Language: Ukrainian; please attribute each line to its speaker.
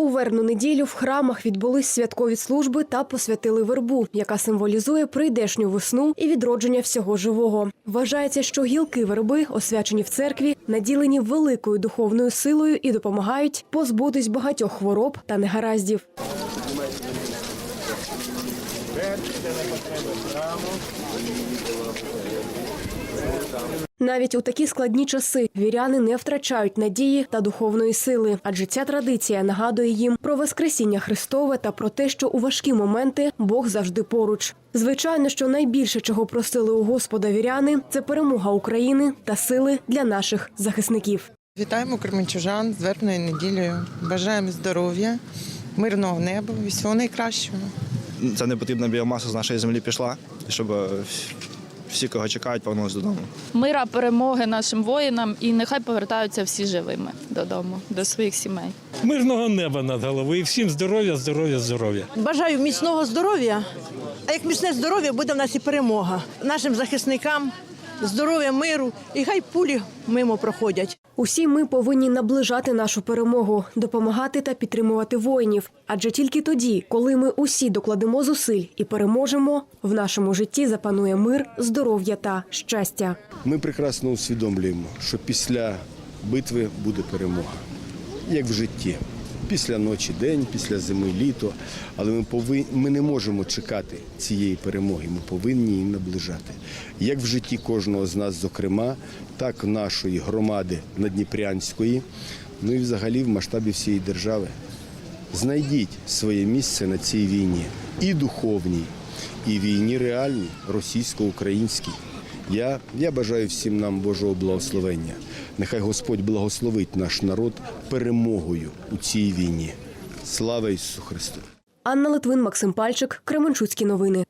Speaker 1: У верну неділю в храмах відбулись святкові служби та посвятили вербу, яка символізує прийдешню весну і відродження всього живого. Вважається, що гілки верби, освячені в церкві, наділені великою духовною силою і допомагають позбутись багатьох хвороб та негараздів. Навіть у такі складні часи віряни не втрачають надії та духовної сили, адже ця традиція нагадує їм про Воскресіння Христове та про те, що у важкі моменти Бог завжди поруч. Звичайно, що найбільше чого просили у Господа віряни це перемога України та сили для наших захисників.
Speaker 2: Вітаємо кременчужан з вербною неділею. Бажаємо здоров'я, мирного неба і всього найкращого.
Speaker 3: Ця непотрібна біомаса з нашої землі пішла, і щоб е, всі, кого чекають, повернулися додому.
Speaker 4: Мира, перемоги нашим воїнам і нехай повертаються всі живими додому, до своїх сімей.
Speaker 5: мирного неба над головою і всім здоров'я, здоров'я, здоров'я.
Speaker 6: Бажаю міцного здоров'я. А як міцне здоров'я, буде в нас і перемога. Нашим захисникам здоров'я, миру, і хай пулі мимо проходять.
Speaker 1: Усі ми повинні наближати нашу перемогу, допомагати та підтримувати воїнів. Адже тільки тоді, коли ми усі докладемо зусиль і переможемо, в нашому житті запанує мир, здоров'я та щастя.
Speaker 7: Ми прекрасно усвідомлюємо, що після битви буде перемога, як в житті. Після ночі день, після зими літо. Але ми повинні, ми не можемо чекати цієї перемоги. Ми повинні її наближати. Як в житті кожного з нас, зокрема, так нашої громади Надніпрянської, ну і взагалі в масштабі всієї держави. Знайдіть своє місце на цій війні і духовній, і війні реальній, російсько-українській. Я, я бажаю всім нам Божого благословення. Нехай Господь благословить наш народ перемогою у цій війні. Слава Ісусу Христу!
Speaker 1: Анна Литвин, Максим Пальчик, Кременчуцькі новини.